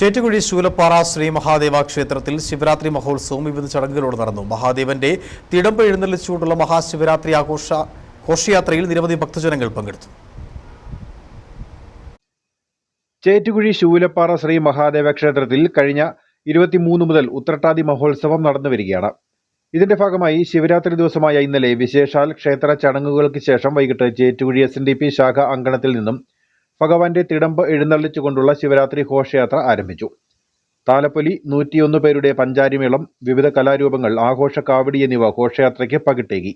ചേറ്റുകുഴി ശൂലപ്പാറ ശ്രീ മഹാദേവ ക്ഷേത്രത്തിൽ ശിവരാത്രി മഹോത്സവം വിവിധ ചടങ്ങുകളോട് നടന്നു. മഹാദേവന്റെ തിടമ്പ് എഴുന്നള്ളിച്ചുകൊണ്ടുള്ള മഹാശിവരാത്രി ആഘോഷ ഘോഷയാത്രയിൽ നിരവധി ഭക്തജനങ്ങൾ പങ്കെടുത്തു. ചേറ്റുകുഴി ശൂലപ്പാറ ശ്രീ മഹാദേവ ക്ഷേത്രത്തിൽ കഴിഞ്ഞ ഇരുപത്തിമൂന്ന് മുതൽ ഉത്രട്ടാതി മഹോത്സവം നടന്നു വരികയാണ്. ഇതിന്റെ ഭാഗമായി ശിവരാത്രി ദിവസമായ ഇന്നലെ വിശേഷാൽ ക്ഷേത്ര ചടങ്ങുകൾക്ക് ശേഷം വൈകിട്ട് Chettukuzhi S N D P ശാഖ അങ്കണത്തിൽ നിന്നും ഭഗവാന്റെ തിടമ്പ് എഴുന്നള്ളിച്ചുകൊണ്ടുള്ള ശിവരാത്രി ഘോഷയാത്ര ആരംഭിച്ചു. താലപ്പൊലി നൂറ്റിയൊന്ന് പേരുടെ പഞ്ചാരിമേളം വിവിധ കലാരൂപങ്ങൾ ആഘോഷ കാവടി എന്നിവ ഘോഷയാത്രയ്ക്ക് പകിട്ടേകി.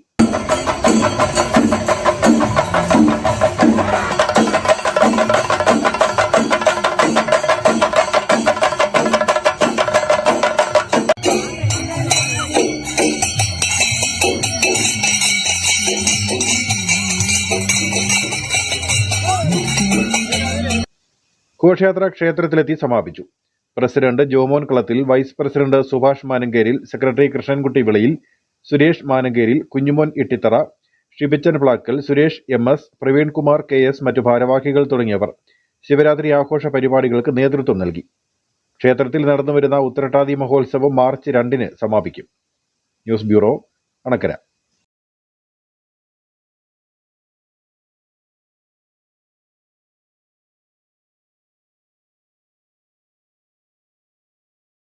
ഘോഷയാത്ര ക്ഷേത്രത്തിലെത്തി സമാപിച്ചു. President Jomon Kalathil vice president Subhash Manankeril secretary Krishnankutty Vilayil Suresh Manankeril Kunjumon Ittithara Shibichan Plackal Suresh M S Praveenkumar K S മറ്റു ഭാരവാഹികൾ തുടങ്ങിയവർ ശിവരാത്രി ആഘോഷ പരിപാടികൾക്ക് നേതൃത്വം നൽകി. ക്ഷേത്രത്തിൽ നടന്നുവരുന്ന ഉത്തരട്ടാതി മഹോത്സവം മാർച്ച് രണ്ടിന് സമാപിക്കും. News bureau Anakkara.